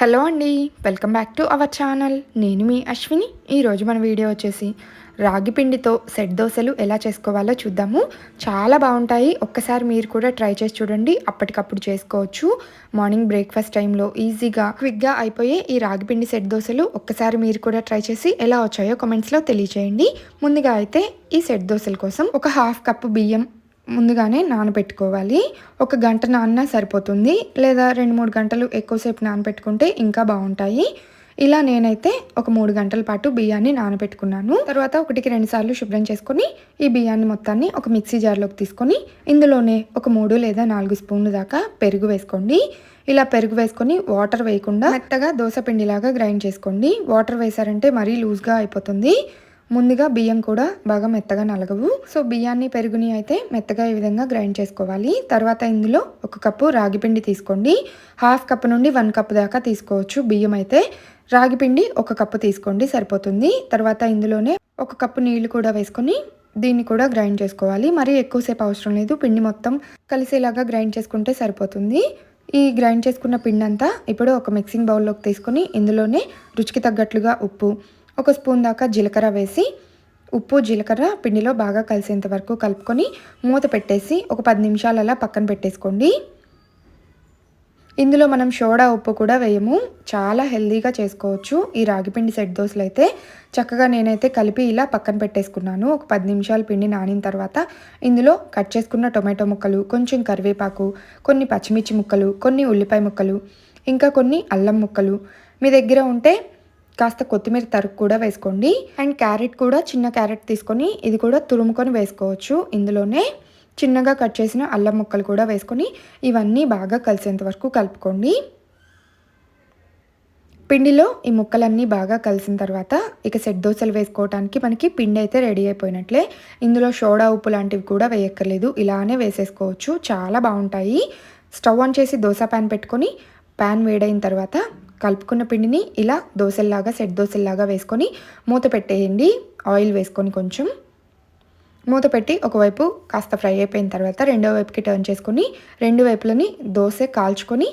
Hello అండి welcome back to our channel. నేను మీ అశ్విని. ఈరోజు మన వీడియో వచ్చేసి రాగి పిండితో సెట్ దోశలు ఎలా చేసుకోవాలో చూద్దాము. చాలా బాగుంటాయి. ఒక్కసారి మీరు కూడా ట్రై చేసి చూడండి. అప్పటికప్పుడు చేసుకోవచ్చు. మార్నింగ్ బ్రేక్ఫాస్ట్ టైంలో ఈజీగా క్విక్గా అయిపోయే ఈ రాగి పిండి సెట్ దోశలు ఒక్కసారి మీరు కూడా ట్రై చేసి ఎలా వచ్చాయో కామెంట్స్లో తెలియచేయండి. ముందుగా అయితే ఈ సెట్ దోశల కోసం ఒక హాఫ్ కప్పు బియ్యం ముందుగానే నానబెట్టుకోవాలి. ఒక గంట నాన్న సరిపోతుంది. లేదా రెండు మూడు గంటలు ఎక్కువసేపు నానబెట్టుకుంటే ఇంకా బాగుంటాయి. ఇలా నేనైతే ఒక మూడు గంటల పాటు బియ్యాన్ని నానబెట్టుకున్నాను. తర్వాత ఒకటికి రెండు సార్లు శుభ్రం చేసుకొని ఈ బియ్యాన్ని మొత్తాన్ని ఒక మిక్సీ జార్లోకి తీసుకొని ఇందులోనే ఒక మూడు లేదా నాలుగు స్పూన్లు దాకా పెరుగు వేసుకోండి. ఇలా పెరుగు వేసుకొని వాటర్ వేయకుండా మెత్తగా దోశ పిండిలాగా గ్రైండ్ చేసుకోండి. వాటర్ వేసారంటే మరీ లూజ్గా అయిపోతుంది. ముందుగా బియ్యం కూడా బాగా మెత్తగా నలగవు. సో బియ్యాన్ని పెరుగుని అయితే మెత్తగా ఈ విధంగా గ్రైండ్ చేసుకోవాలి. తర్వాత ఇందులో ఒక కప్పు రాగి పిండి తీసుకోండి. హాఫ్ కప్ నుండి వన్ కప్ దాకా తీసుకోవచ్చు బియ్యం అయితే. రాగి పిండి ఒక కప్పు తీసుకోండి సరిపోతుంది. తర్వాత ఇందులోనే ఒక కప్పు నీళ్ళు కూడా వేసుకొని దీన్ని కూడా గ్రైండ్ చేసుకోవాలి. మరీ ఎక్కువసేపు అవసరం లేదు. పిండి మొత్తం కలిసేలాగా గ్రైండ్ చేసుకుంటే సరిపోతుంది. ఈ గ్రైండ్ చేసుకున్న పిండి అంతా ఇప్పుడు ఒక మిక్సింగ్ బౌల్లోకి తీసుకొని ఇందులోనే రుచికి తగ్గట్లుగా ఉప్పు ఒక స్పూన్ దాకా జీలకర్ర వేసి ఉప్పు జీలకర్ర పిండిలో బాగా కలిసేంత వరకు కలుపుకొని మూత పెట్టేసి ఒక పది నిమిషాలు అలా పక్కన పెట్టేసుకోండి. ఇందులో మనం సోడా ఉప్పు కూడా వేయము. చాలా హెల్దీగా చేసుకోవచ్చు ఈ రాగిపిండి సెట్ దోశలు అయితే. చక్కగా నేనైతే కలిపి ఇలా పక్కన పెట్టేసుకున్నాను. ఒక పది నిమిషాలు పిండి నానిన తర్వాత ఇందులో కట్ చేసుకున్న టొమాటో ముక్కలు కొంచెం కరివేపాకు కొన్ని పచ్చిమిర్చి ముక్కలు కొన్ని ఉల్లిపాయ ముక్కలు ఇంకా కొన్ని అల్లం ముక్కలు. మీ దగ్గర ఉంటే కాస్త కొత్తిమీర తరుగు కూడా వేసుకోండి. అండ్ క్యారెట్ కూడా చిన్న క్యారెట్ తీసుకొని ఇది కూడా తురుముకొని వేసుకోవచ్చు. ఇందులోనే చిన్నగా కట్ చేసిన అల్లం ముక్కలు కూడా వేసుకొని ఇవన్నీ బాగా కలిసేంత వరకు కలుపుకోండి. పిండిలో ఈ ముక్కలన్నీ బాగా కలిసిన తర్వాత ఇక సెట్ దోశలు వేసుకోవడానికి మనకి పిండి అయితే రెడీ అయిపోయినట్లే. ఇందులో సోడా ఉప్పు లాంటివి కూడా వేయక్కర్లేదు. ఇలానే వేసేసుకోవచ్చు. చాలా బాగుంటాయి. స్టవ్ ఆన్ చేసి దోశ ప్యాన్ పెట్టుకొని ప్యాన్ వేడైన తర్వాత కలుపుకున్న పిండిని ఇలా దోశల్లాగా సెట్ దోశల్లాగా వేసుకొని మూత పెట్టేయండి. ఆయిల్ వేసుకొని కొంచెం మూత పెట్టి ఒకవైపు కాస్త ఫ్రై అయిపోయిన తర్వాత రెండో వైపుకి టర్న్ చేసుకొని రెండు వైపులని దోశ కాల్చుకొని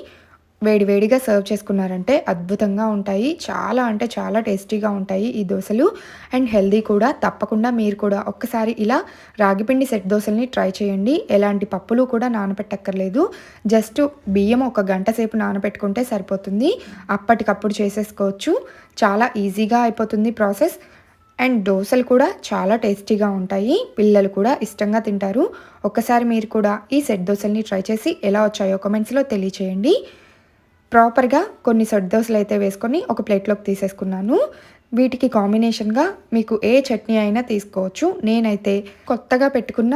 వేడివేడిగా సర్వ్ చేసుకున్నారంటే అద్భుతంగా ఉంటాయి. చాలా అంటే చాలా టేస్టీగా ఉంటాయి ఈ దోశలు. అండ్ హెల్దీ కూడా. తప్పకుండా మీరు కూడా ఒక్కసారి ఇలా రాగిపిండి సెట్ దోశల్ని ట్రై చేయండి. ఎలాంటి పప్పులు కూడా నానబెట్టక్కర్లేదు జస్ట్ బియ్యం ఒక గంట సేపు నానబెట్టుకుంటే సరిపోతుంది. అప్పటికప్పుడు చేసేసుకోవచ్చు. చాలా ఈజీగా అయిపోతుంది ప్రాసెస్. అండ్ దోశలు కూడా చాలా టేస్టీగా ఉంటాయి. పిల్లలు కూడా ఇష్టంగా తింటారు. ఒక్కసారి మీరు కూడా ఈ సెట్ దోశల్ని ట్రై చేసి ఎలా వచ్చాయో కమెంట్స్లో తెలియచేయండి. ప్రాపర్గా కొన్ని సొడ్ దోశలు అయితే వేసుకొని ఒక ప్లేట్లోకి తీసేసుకున్నాను. వీటికి కాంబినేషన్గా మీకు ఏ చట్నీ అయినా తీసుకోవచ్చు. నేనైతే కొత్తగా పెట్టుకున్న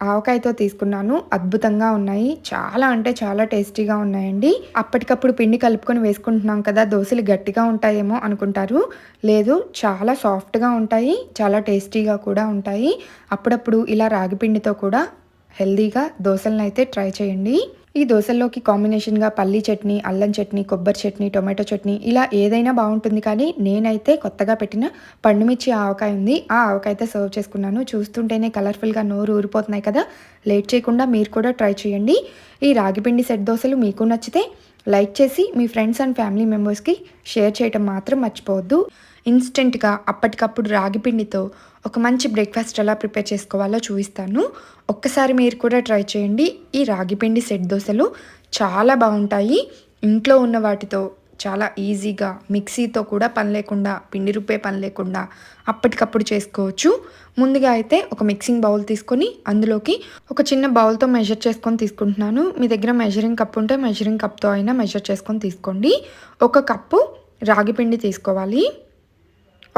ఆవకాయతో తీసుకున్నాను. అద్భుతంగా ఉన్నాయి. చాలా అంటే చాలా టేస్టీగా ఉన్నాయండి. అప్పటికప్పుడు పిండి కలుపుకొని వేసుకుంటున్నాం కదా దోశలు గట్టిగా ఉంటాయేమో అనుకుంటారు. లేదు చాలా సాఫ్ట్గా ఉంటాయి చాలా టేస్టీగా కూడా ఉంటాయి. అప్పుడప్పుడు ఇలా రాగి పిండితో కూడా హెల్దీగా దోశలను అయితే ట్రై చేయండి. ఈ దోశల్లోకి కాంబినేషన్గా పల్లీ చట్నీ అల్లం చట్నీ కొబ్బరి చట్నీ టొమాటో చట్నీ ఇలా ఏదైనా బాగుంటుంది కానీ నేనైతే కొత్తగా పెట్టిన పండుమిర్చి ఆవకాయ ఉంది. ఆ ఆవకాయతో సర్వ్ చేసుకున్నాను. చూస్తుంటేనే కలర్ఫుల్గా నోరు ఊరిపోతున్నాయి కదా. లేట్ చేయకుండా మీరు కూడా ట్రై చేయండి. ఈ రాగిపిండి సెట్ దోశలు మీకు నచ్చితే లైక్ చేసి మీ ఫ్రెండ్స్ అండ్ ఫ్యామిలీ మెంబర్స్కి షేర్ చేయటం మాత్రం మర్చిపోవద్దు. ఇన్స్టెంట్గా అప్పటికప్పుడు రాగిపిండితో ఒక మంచి బ్రేక్ఫాస్ట్ ఎలా ప్రిపేర్ చేసుకోవాలో చూపిస్తాను. ఒక్కసారి మీరు కూడా ట్రై చేయండి. ఈ రాగిపిండి సెట్ దోశలు చాలా బాగుంటాయి. ఇంట్లో ఉన్న వాటితో చాలా ఈజీగా మిక్సీతో కూడా పని లేకుండా పిండి రుబ్బే పని లేకుండా అప్పటికప్పుడు చేసుకోవచ్చు. ముందుగా అయితే ఒక మిక్సింగ్ బౌల్ తీసుకొని అందులోకి ఒక చిన్న బౌల్తో మెజర్ చేసుకొని తీసుకుంటున్నాను. మీ దగ్గర మెజరింగ్ కప్ ఉంటే మెజరింగ్ కప్తో అయినా మెజర్ చేసుకొని తీసుకోండి. ఒక కప్పు రాగి పిండి తీసుకోవాలి.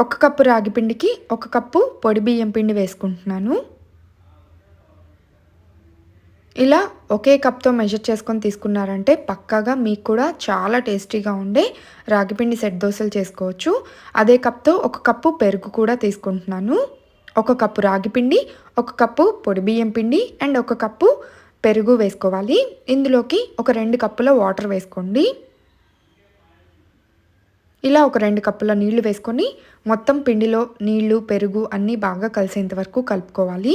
ఒక కప్పు రాగి పిండికి ఒక కప్పు పొడి బియ్యం పిండి వేసుకుంటున్నాను. ఇలా ఒకే కప్తో మెజర్ చేసుకొని తీసుకున్నారంటే పక్కాగా మీకు కూడా చాలా టేస్టీగా ఉండే రాగిపిండి సెట్ దోశలు చేసుకోవచ్చు. అదే కప్తో ఒక కప్పు పెరుగు కూడా తీసుకుంటున్నాను. ఒక కప్పు రాగిపిండి ఒక కప్పు పొడి బియ్యం పిండి అండ్ ఒక కప్పు పెరుగు వేసుకోవాలి. ఇందులోకి ఒక రెండు కప్పుల వాటర్ వేసుకోండి. ఇలా ఒక రెండు కప్పుల నీళ్ళు వేసుకొని మొత్తం పిండిలో నీళ్ళు పెరుగు అన్నీ బాగా కలిసేంత వరకు కలుపుకోవాలి.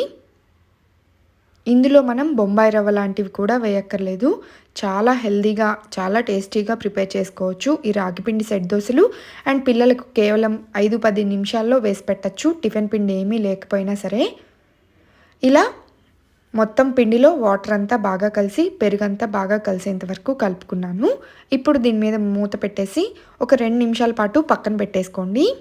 ఇందులో మనం బొంబాయి రవ్వ లాంటివి కూడా వేయక్కర్లేదు. చాలా హెల్దీగా చాలా టేస్టీగా ప్రిపేర్ చేసుకోవచ్చు ఈ రాగిపిండి సెట్ దోశలు. అండ్ పిల్లలకు కేవలం ఐదు పది నిమిషాల్లో వేసి పెట్టచ్చు. టిఫిన్ పిండి ఏమీ లేకపోయినా సరే. ఇలా మొత్తం పిండిలో వాటర్ అంతా బాగా కలిసి పెరుగంతా బాగా కలిసేంత వరకు కలుపుకున్నాను. ఇప్పుడు దీని మీద మూత పెట్టేసి ఒక రెండు నిమిషాల పాటు పక్కన పెట్టేసుకోండి.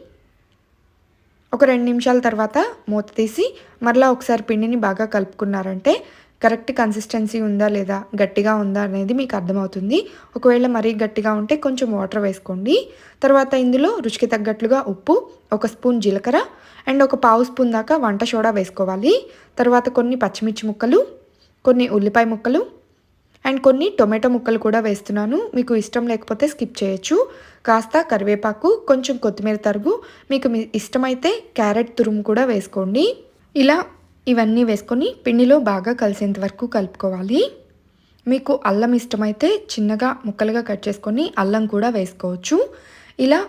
ఒక రెండు నిమిషాల తర్వాత మూత తీసి మరలా ఒకసారి పిండిని బాగా కలుపుకున్నారంటే కరెక్ట్ కన్సిస్టెన్సీ ఉందా లేదా గట్టిగా ఉందా అనేది మీకు అర్థమవుతుంది. ఒకవేళ మరీ గట్టిగా ఉంటే కొంచెం వాటర్ వేసుకోండి. తర్వాత ఇందులో రుచికి తగ్గట్లుగా ఉప్పు ఒక స్పూన్ జీలకర్ర అండ్ ఒక పావు స్పూన్ దాకా వంట సోడా వేసుకోవాలి. తర్వాత కొన్ని పచ్చిమిర్చి ముక్కలు కొన్ని ఉల్లిపాయ ముక్కలు అండ్ కొన్ని టొమాటో ముక్కలు కూడా వేస్తున్నాను. మీకు ఇష్టం లేకపోతే స్కిప్ చేయొచ్చు. కాస్త కరివేపాకు కొంచెం కొత్తిమీర తరుగు మీకు మీ ఇష్టమైతే క్యారెట్ తురుము కూడా వేసుకోండి. ఇలా ఇవన్నీ వేసుకొని పిండిలో బాగా కలిసేంత వరకు కలుపుకోవాలి. మీకు అల్లం ఇష్టమైతే చిన్నగా ముక్కలుగా కట్ చేసుకొని అల్లం కూడా వేసుకోవచ్చు. ఇలా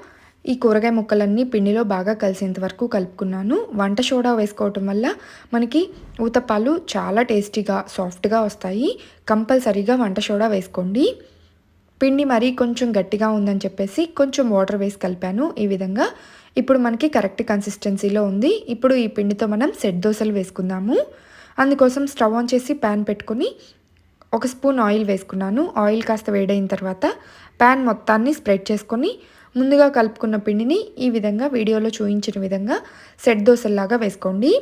ఈ కూరగాయ ముక్కలన్నీ పిండిలో బాగా కలిసేంత వరకు కలుపుకున్నాను. వంట సోడా వేసుకోవటం వల్ల మనకి ఊతప్పాలు చాలా టేస్టీగా సాఫ్ట్గా వస్తాయి. కంపల్సరీగా వంట సోడా వేసుకోండి. పిండి మరీ కొంచెం గట్టిగా ఉందని చెప్పేసి కొంచెం వాటర్ వేసి కలిపాను. ఈ విధంగా ఇప్పుడు మనకి కరెక్ట్ కన్సిస్టెన్సీలో ఉంది. ఇప్పుడు ఈ పిండితో మనం సెట్ దోశలు వేసుకుందాము. అందుకోసం స్టవ్ ఆన్ చేసి ప్యాన్ పెట్టుకొని ఒక స్పూన్ ఆయిల్ వేసుకున్నాను. ఆయిల్ కాస్త వేడైన తర్వాత ప్యాన్ మొత్తాన్ని స్ప్రెడ్ చేసుకొని ముందుగా కలుపుకున్న పిండిని ఈ విధంగా వీడియోలో చూపించిన విధంగా సెట్ దోశల్లాగా వేసుకోండి.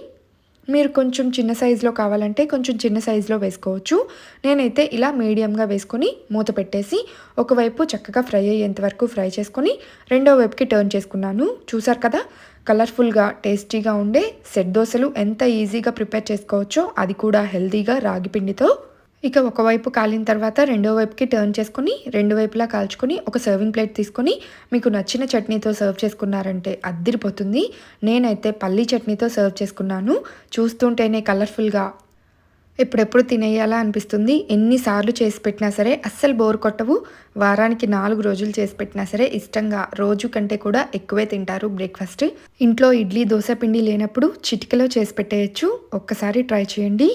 మీరు కొంచెం చిన్న సైజులో కావాలంటే కొంచెం చిన్న సైజులో వేసుకోవచ్చు. నేనైతే ఇలా మీడియంగా వేసుకొని మూత పెట్టేసి ఒకవైపు చక్కగా ఫ్రై అయ్యేంత వరకు ఫ్రై చేసుకొని రెండో వైపుకి టర్న్ చేసుకున్నాను. చూసారు కదా? కలర్ఫుల్గా టేస్టీగా ఉండే సెట్ దోశలు ఎంత ఈజీగా ప్రిపేర్ చేసుకోవచ్చో అది కూడా హెల్తీగా రాగి పిండితో ఇక ఒకవైపు కాలిన తర్వాత రెండో వైపుకి టర్న్ చేసుకుని రెండు వైపులా కాల్చుకొని ఒక సర్వింగ్ ప్లేట్ తీసుకొని మీకు నచ్చిన చట్నీతో సర్వ్ చేసుకున్నారంటే అద్దిరిపోతుంది. నేనైతే పల్లీ చట్నీతో సర్వ్ చేసుకున్నాను. చూస్తుంటేనే కలర్ఫుల్గా ఎప్పుడెప్పుడు తినేయాలా అనిపిస్తుంది. ఎన్నిసార్లు చేసి పెట్టినా సరే అస్సలు బోర్ కొట్టవు. వారానికి నాలుగు రోజులు చేసి పెట్టినా సరే ఇష్టంగా రోజు కంటే కూడా ఎక్కువే తింటారు బ్రేక్ఫాస్ట్ ఇంట్లో ఇడ్లీ దోశ పిండి లేనప్పుడు చిటికలో చేసి పెట్టేయచ్చు. ఒక్కసారి ట్రై చేయండి.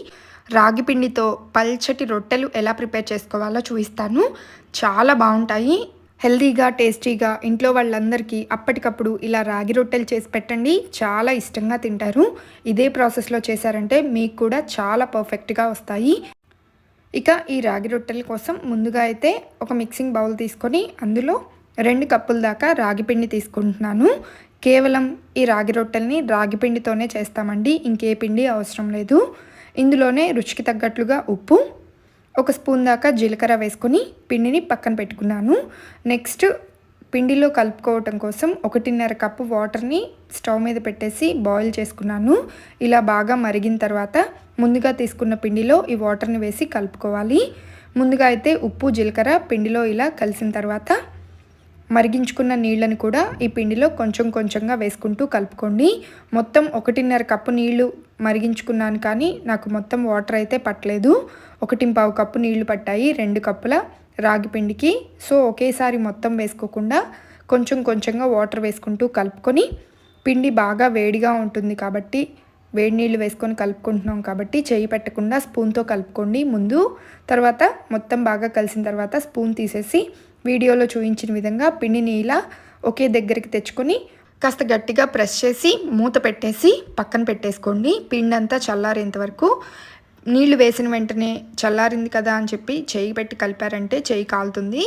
రాగి పిండితో పల్చటి రొట్టెలు ఎలా ప్రిపేర్ చేసుకోవాలో చూపిస్తాను. చాలా బాగుంటాయి. హెల్తీగా టేస్టీగా ఇంట్లో వాళ్ళందరికీ అప్పటికప్పుడు ఇలా రాగి రొట్టెలు చేసి పెట్టండి. చాలా ఇష్టంగా తింటారు. ఇదే ప్రాసెస్లో చేశారంటే మీకు కూడా చాలా పర్ఫెక్ట్గా వస్తాయి. ఇక ఈ రాగి రొట్టెల కోసం ముందుగా అయితే ఒక మిక్సింగ్ బౌల్ తీసుకొని అందులో రెండు కప్పుల దాకా రాగి పిండి తీసుకుంటున్నాను. కేవలం ఈ రాగి రొట్టెల్ని రాగి పిండితోనే చేస్తామండి. ఇంకే పిండి అవసరం లేదు. ఇందులోనే రుచికి తగ్గట్లుగా ఉప్పు ఒక స్పూన్ దాకా జీలకర్ర వేసుకొని పిండిని పక్కన పెట్టుకున్నాను. నెక్స్ట్ పిండిలో కలుపుకోవటం కోసం ఒకటిన్నర కప్పు వాటర్ని స్టవ్ మీద పెట్టేసి బాయిల్ చేసుకున్నాను. ఇలా బాగా మరిగిన తర్వాత ముందుగా తీసుకున్న పిండిలో ఈ వాటర్ని వేసి కలుపుకోవాలి. ముందుగా అయితే ఉప్పు జీలకర్ర పిండిలో ఇలా కలిసిన తర్వాత మరిగించుకున్న నీళ్ళని కూడా ఈ పిండిలో కొంచెం కొంచెంగా వేసుకుంటూ కలుపుకోండి. మొత్తం ఒకటిన్నర కప్పు నీళ్ళు మరిగించుకున్నాను కానీ నాకు మొత్తం వాటర్ అయితే పట్టలేదు. ఒకటి పావు కప్పు నీళ్ళు పట్టాయి రెండు కప్పుల రాగి పిండికి. సో ఒకేసారి మొత్తం వేసుకోకుండా కొంచెం కొంచెంగా వాటర్ వేసుకుంటూ కలుపుకొని పిండి బాగా వేడిగా ఉంటుంది కాబట్టి వేడి నీళ్ళు వేసుకొని కలుపుకుంటున్నాం కాబట్టి చేయి పెట్టకుండా స్పూన్తో కలుపుకోండి ముందు. తర్వాత మొత్తం బాగా కలిసిన తర్వాత స్పూన్ తీసేసి వీడియోలో చూపించిన విధంగా పిండిని ఇలా ఒకే దగ్గరికి తెచ్చుకొని కాస్త గట్టిగా ప్రెస్ చేసి మూత పెట్టేసి పక్కన పెట్టేసుకోండి. పిండి అంతా చల్లారేంత వరకు. నీళ్ళు వేసిన వెంటనే చల్లారింది కదా అని చెప్పి చేయి పెట్టి కలిపారంటే చేయి కాలుతుంది.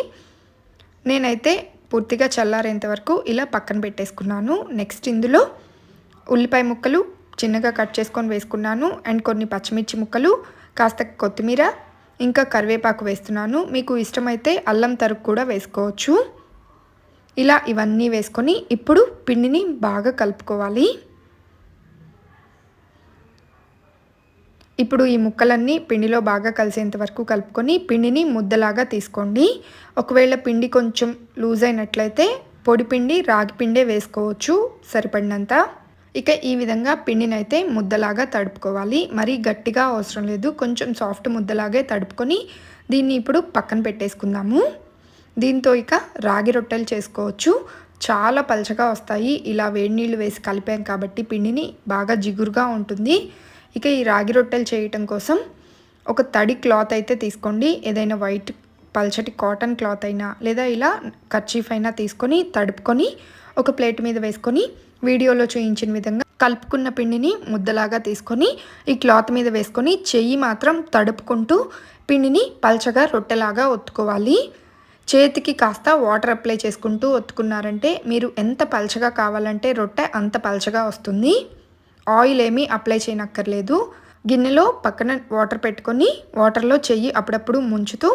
నేనైతే పూర్తిగా చల్లారేంత వరకు ఇలా పక్కన పెట్టేసుకున్నాను. నెక్స్ట్ ఇందులో ఉల్లిపాయ ముక్కలు చిన్నగా కట్ చేసుకొని వేసుకున్నాను. అండ్ కొన్ని పచ్చిమిర్చి ముక్కలు కాస్త కొత్తిమీర ఇంకా కరివేపాకు వేస్తున్నాను. మీకు ఇష్టమైతే అల్లం తరుగు కూడా వేసుకోవచ్చు. ఇలా ఇవన్నీ వేసుకొని ఇప్పుడు పిండిని బాగా కలుపుకోవాలి. ఇప్పుడు ఈ ముక్కలన్నీ పిండిలో బాగా కలిసేంత వరకు కలుపుకొని పిండిని ముద్దలాగా తీసుకోండి. ఒకవేళ పిండి కొంచెం లూజ్ అయినట్లయితే పొడి పిండి రాగి పిండే వేసుకోవచ్చు. సరిపడినంత. ఇక ఈ విధంగా పిండిని అయితే ముద్దలాగా తడుపుకోవాలి. మరీ గట్టిగా అవసరం లేదు. కొంచెం సాఫ్ట్ ముద్దలాగే తడుపుకొని దీన్ని ఇప్పుడు పక్కన పెట్టేసుకుందాము. దీంతో ఇక రాగి రొట్టెలు చేసుకోవచ్చు. చాలా పలచగా వస్తాయి. ఇలా వేడి నీళ్ళు వేసి కలిపాం కాబట్టి పిండిని బాగా జిగురుగా ఉంటుంది. ఇక ఈ రాగి రొట్టెలు చేయటం కోసం ఒక తడి క్లాత్ అయితే తీసుకోండి. ఏదైనా వైట్ పల్చటి కాటన్ క్లాత్ అయినా లేదా ఇలా కర్చీఫ్ అయినా తీసుకొని తడుపుకొని ఒక ప్లేట్ మీద వేసుకొని వీడియోలో చూయించిన విధంగా కలుపుకున్న పిండిని ముద్దలాగా తీసుకొని ఈ క్లాత్ మీద వేసుకొని చెయ్యి మాత్రం తడుపుకుంటూ పిండిని పల్చగా రొట్టెలాగా ఒత్తుకోవాలి. చేతికి కాస్త వాటర్ అప్లై చేసుకుంటూ ఒత్తుకున్నారంటే మీరు ఎంత పల్చగా కావాలంటే రొట్టె అంత పల్చగా వస్తుంది. ఆయిల్ ఏమీ అప్లై చేయనక్కర్లేదు. గిన్నెలో పక్కన వాటర్ పెట్టుకొని వాటర్లో చెయ్యి అప్పుడప్పుడు ముంచుతూ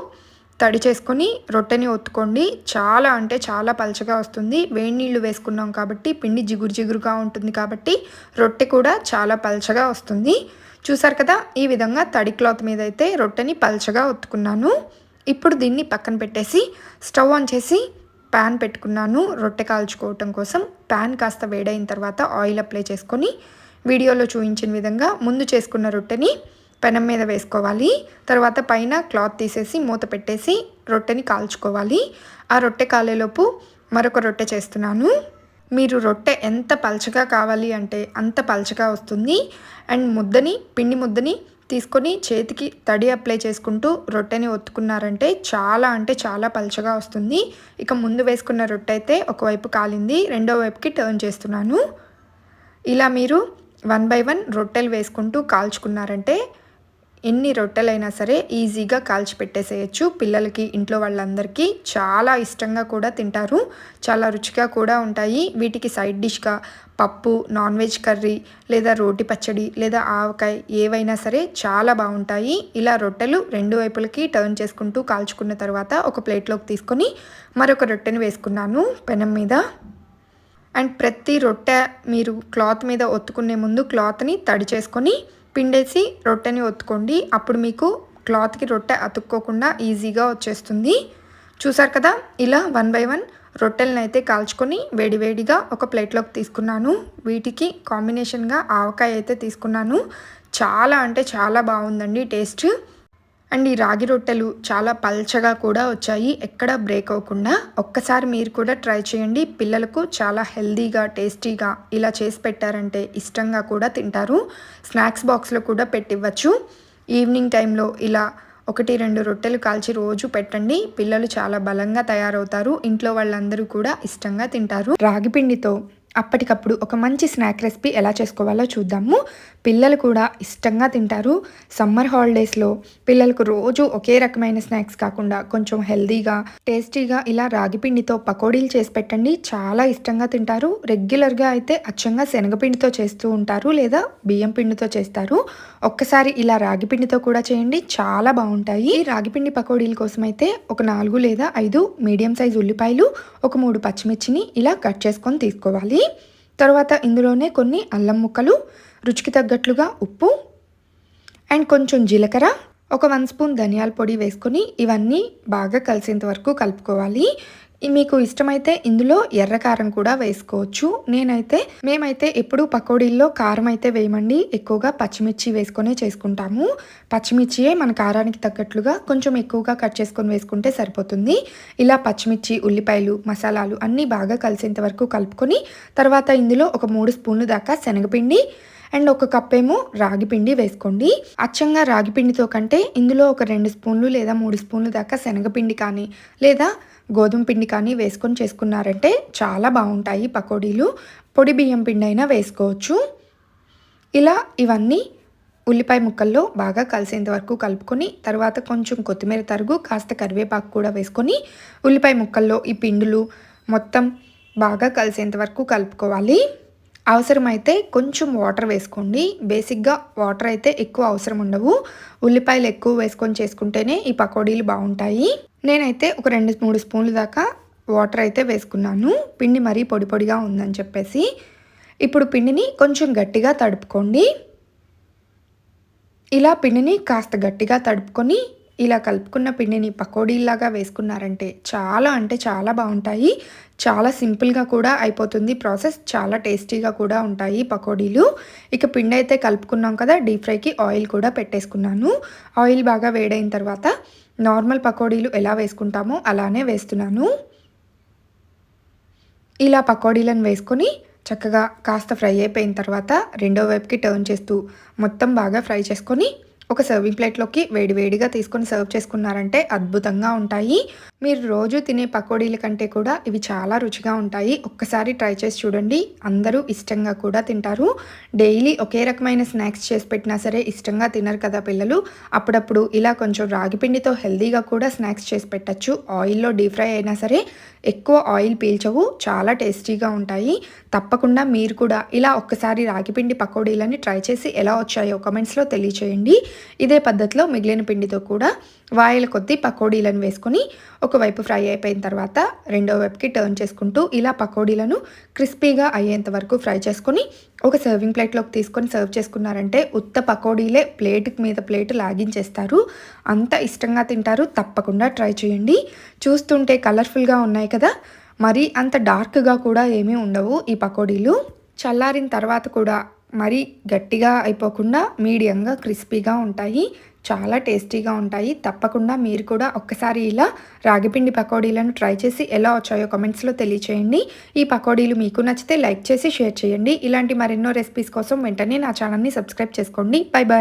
తడి చేసుకొని రొట్టెని ఒత్తుకోండి. చాలా అంటే చాలా పలచగా వస్తుంది. వేడి నీళ్ళు వేసుకున్నాం కాబట్టి పిండి జిగురు జిగురుగా ఉంటుంది కాబట్టి రొట్టె కూడా చాలా పలచగా వస్తుంది. చూసారు కదా ఈ విధంగా తడి క్లాత్ మీద అయితే రొట్టెని పలచగా ఒత్తుకున్నాను. ఇప్పుడు దీన్ని పక్కన పెట్టేసి స్టవ్ ఆన్ చేసి ప్యాన్ పెట్టుకున్నాను. రొట్టె కాల్చుకోవటం కోసం ప్యాన్ కాస్త వేడైన తర్వాత ఆయిల్ అప్లై చేసుకొని వీడియోలో చూపించిన విధంగా ముందు చేసుకున్న రొట్టెని పెనం మీద వేసుకోవాలి. తర్వాత పైన క్లాత్ తీసేసి మూత పెట్టేసి రొట్టెని కాల్చుకోవాలి. ఆ రొట్టె కాలేలోపు మరొక రొట్టె చేస్తున్నాను. మీరు రొట్టె ఎంత పలచగా కావాలి అంటే అంత పలచగా వస్తుంది. అండ్ ముద్దని పిండి ముద్దని తీసుకొని చేతికి తడి అప్లై చేసుకుంటూ రొట్టెని ఒత్తుకున్నారంటే చాలా అంటే చాలా పలచగా వస్తుంది. ఇక ముందు వేసుకున్న రొట్టె అయితే ఒకవైపు కాలింది రెండో వైపుకి టర్న్ చేస్తున్నాను. ఇలా మీరు వన్ బై వన్ రొట్టెలు వేసుకుంటూ కాల్చుకున్నారంటే ఎన్ని రొట్టెలైనా సరే ఈజీగా కాల్చి పెట్టేసేయచ్చు పిల్లలకి ఇంట్లో వాళ్ళందరికీ చాలా ఇష్టంగా కూడా తింటారు. చాలా రుచిగా కూడా ఉంటాయి. వీటికి సైడ్ డిష్గా పప్పు నాన్ వెజ్ కర్రీ లేదా రోటి పచ్చడి లేదా ఆవకాయ ఏవైనా సరే చాలా బాగుంటాయి. ఇలా రొట్టెలు రెండు వైపులకి టర్న్ చేసుకుంటూ కాల్చుకున్న తర్వాత ఒక ప్లేట్లోకి తీసుకొని మరొక రొట్టెను వేసుకున్నాను పెనం మీద. అండ్ ప్రతి రొట్టె మీరు క్లాత్ మీద ఒత్తుకునే ముందు క్లాత్ని తడి చేసుకొని పిండేసి రొట్టెని ఒత్తుకోండి. అప్పుడు మీకు క్లాత్కి రొట్టె అతుక్కోకుండా ఈజీగా వచ్చేస్తుంది. చూసారు కదా? ఇలా వన్ బై వన్ రొట్టెలను అయితే కాల్చుకొని వేడివేడిగా ఒక ప్లేట్లోకి తీసుకున్నాను. వీటికి కాంబినేషన్గా ఆవకాయ అయితే తీసుకున్నాను. చాలా అంటే చాలా బాగుందండి టేస్ట్. అండ్ ఈ రాగి రొట్టెలు చాలా పల్చగా కూడా వచ్చాయి. ఎక్కడ బ్రేక్ అవ్వకుండా ఒక్కసారి మీరు కూడా ట్రై చేయండి. పిల్లలకు చాలా హెల్దీగా టేస్టీగా ఇలా చేసి పెట్టారంటే ఇష్టంగా కూడా తింటారు. స్నాక్స్ బాక్స్లో కూడా పెట్టివ్వచ్చు. ఈవినింగ్ టైంలో ఇలా ఒకటి రెండు రొట్టెలు కాల్చి రోజు పెట్టండి. పిల్లలు చాలా బలంగా తయారవుతారు. ఇంట్లో వాళ్ళందరూ కూడా ఇష్టంగా తింటారు. రాగి పిండితో అప్పటికప్పుడు ఒక మంచి స్నాక్ రెసిపీ ఎలా చేసుకోవాలో చూద్దాము. పిల్లలు కూడా ఇష్టంగా తింటారు. సమ్మర్ హాలిడేస్లో పిల్లలకు రోజు ఒకే రకమైన స్నాక్స్ కాకుండా కొంచెం హెల్దీగా టేస్టీగా ఇలా రాగిపిండితో పకోడీలు చేసి పెట్టండి. చాలా ఇష్టంగా తింటారు. రెగ్యులర్గా అయితే అచ్చంగా శనగపిండితో చేస్తూ ఉంటారు లేదా బియ్యం పిండితో చేస్తారు. ఒక్కసారి ఇలా రాగిపిండితో కూడా చేయండి. చాలా బాగుంటాయి. రాగిపిండి పకోడీల కోసం అయితే ఒక నాలుగు లేదా ఐదు మీడియం సైజ్ ఉల్లిపాయలు ఒక మూడు పచ్చిమిర్చిని ఇలా కట్ చేసుకొని తీసుకోవాలి. తర్వాత ఇందులోనే కొన్ని అల్లం ముక్కలు రుచికి తగ్గట్లుగా ఉప్పు అండ్ కొంచెం జీలకర్ర ఒక వన్ స్పూన్ ధనియాల పొడి వేసుకొని ఇవన్నీ బాగా కలిసేంత వరకు కలుపుకోవాలి. మీకు ఇష్టమైతే ఇందులో ఎర్ర కారం కూడా వేసుకోవచ్చు. నేనైతే మేమైతే ఎప్పుడు పకోడీల్లో కారం అయితే వేయమండి. ఎక్కువగా పచ్చిమిర్చి వేసుకొని చేసుకుంటాము. పచ్చిమిర్చియే మన కారానికి తగ్గట్లుగా కొంచెం ఎక్కువగా కట్ చేసుకొని వేసుకుంటే సరిపోతుంది. ఇలా పచ్చిమిర్చి ఉల్లిపాయలు మసాలాలు అన్నీ బాగా కలిసేంత వరకు కలుపుకొని తర్వాత ఇందులో ఒక మూడు స్పూన్లు దాకా శనగపిండి అండ్ ఒక కప్ ఏమో రాగి పిండి వేసుకోండి. అచ్చంగా రాగి పిండితో కంటే ఇందులో ఒక రెండు స్పూన్లు లేదా మూడు స్పూన్లు దాకా శనగపిండి కానీ లేదా గోధుమ పిండి కానీ వేసుకొని చేసుకున్నారంటే చాలా బాగుంటాయి పకోడీలు. పొడి బియ్యం పిండి అయినా వేసుకోవచ్చు. ఇలా ఇవన్నీ ఉల్లిపాయ ముక్కల్లో బాగా కలిసేంత వరకు కలుపుకొని తర్వాత కొంచెం కొత్తిమీర తరుగు కాస్త కరివేపాకు కూడా వేసుకొని ఉల్లిపాయ ముక్కల్లో ఈ పిండులు మొత్తం బాగా కలిసేంత వరకు కలుపుకోవాలి. అవసరమైతే కొంచెం వాటర్ వేసుకోండి. బేసిక్గా వాటర్ అయితే ఎక్కువ అవసరం ఉండవు. ఉల్లిపాయలు ఎక్కువ వేసుకొని చేసుకుంటేనే ఈ పకోడీలు బాగుంటాయి. నేనైతే ఒక రెండు మూడు స్పూన్లు దాకా వాటర్ అయితే వేసుకున్నాను. పిండి మరీ పొడి పొడిగా ఉందని చెప్పేసి. ఇప్పుడు పిండిని కొంచెం గట్టిగా తడుపుకోండి. ఇలా పిండిని కాస్త గట్టిగా తడుపుకొని ఇలా కలుపుకున్న పిండిని పకోడీలాగా వేసుకున్నారంటే చాలా అంటే చాలా బాగుంటాయి. చాలా సింపుల్గా కూడా అయిపోతుంది. ప్రాసెస్ చాలా టేస్టీగా కూడా ఉంటాయి పకోడీలు. ఇక పిండి అయితే కలుపుకున్నాం కదా డీప్ ఫ్రైకి ఆయిల్ కూడా పెట్టేసుకున్నాను. ఆయిల్ బాగా వేడైన తర్వాత నార్మల్ పకోడీలు ఎలా వేసుకుంటామో అలానే వేస్తున్నాను. ఇలా పకోడీలను వేసుకొని చక్కగా కాస్త ఫ్రై అయిపోయిన తర్వాత రెండో వైపుకి టర్న్ చేస్తూ మొత్తం బాగా ఫ్రై చేసుకొని ఒక సర్వింగ్ ప్లేట్లోకి వేడి వేడిగా తీసుకొని సర్వ్ చేసుకున్నారంటే అద్భుతంగా ఉంటాయి. మీరు రోజు తినే పకోడీల కంటే కూడా ఇవి చాలా రుచిగా ఉంటాయి. ఒక్కసారి ట్రై చేసి చూడండి. అందరూ ఇష్టంగా కూడా తింటారు. డైలీ ఒకే రకమైన స్నాక్స్ చేసి పెట్టినా సరే ఇష్టంగా తినరు కదా పిల్లలు. అప్పుడప్పుడు ఇలా కొంచెం రాగి పిండితో హెల్దీగా కూడా స్నాక్స్ చేసి పెట్టచ్చు. ఆయిల్లో డీప్ ఫ్రై అయినా సరే ఎక్కువ ఆయిల్ పీల్చవు. చాలా టేస్టీగా ఉంటాయి. తప్పకుండా మీరు కూడా ఇలా ఒక్కసారి రాగిపిండి పకోడీలని ట్రై చేసి ఎలా వచ్చాయో కమెంట్స్లో తెలియచేయండి. ఇదే పద్ధతిలో మిగిలిన పిండితో కూడా వాయిల కొద్దీ పకోడీలను వేసుకొని ఒకవైపు ఫ్రై అయిపోయిన తర్వాత రెండో వైపుకి టర్న్ చేసుకుంటూ ఇలా పకోడీలను క్రిస్పీగా అయ్యేంత వరకు ఫ్రై చేసుకొని ఒక సర్వింగ్ ప్లేట్లోకి తీసుకొని సర్వ్ చేసుకున్నారంటే ఉత్త పకోడీలే ప్లేట్ మీద ప్లేట్ లాగించేస్తారు. అంత ఇష్టంగా తింటారు తప్పకుండా ట్రై చేయండి. చూస్తుంటే కలర్ఫుల్గా ఉన్నాయి కదా. మరి అంత డార్క్గా కూడా ఏమీ ఉండవు ఈ పకోడీలు. చల్లారిన తర్వాత కూడా మరీ గట్టిగా అయిపోకుండా మీడియంగా క్రిస్పీగా ఉంటాయి. చాలా టేస్టీగా ఉంటాయి. తప్పకుండా మీరు కూడా ఒక్కసారి ఇలా రాగిపిండి పకోడీలను ట్రై చేసి ఎలా వచ్చాయో కమెంట్స్లో తెలియచేయండి. ఈ పకోడీలు మీకు నచ్చితే లైక్ చేసి షేర్ చేయండి. ఇలాంటి మరెన్నో రెసిపీస్ కోసం వెంటనే నా ఛానల్ని సబ్స్క్రైబ్ చేసుకోండి. Bye bye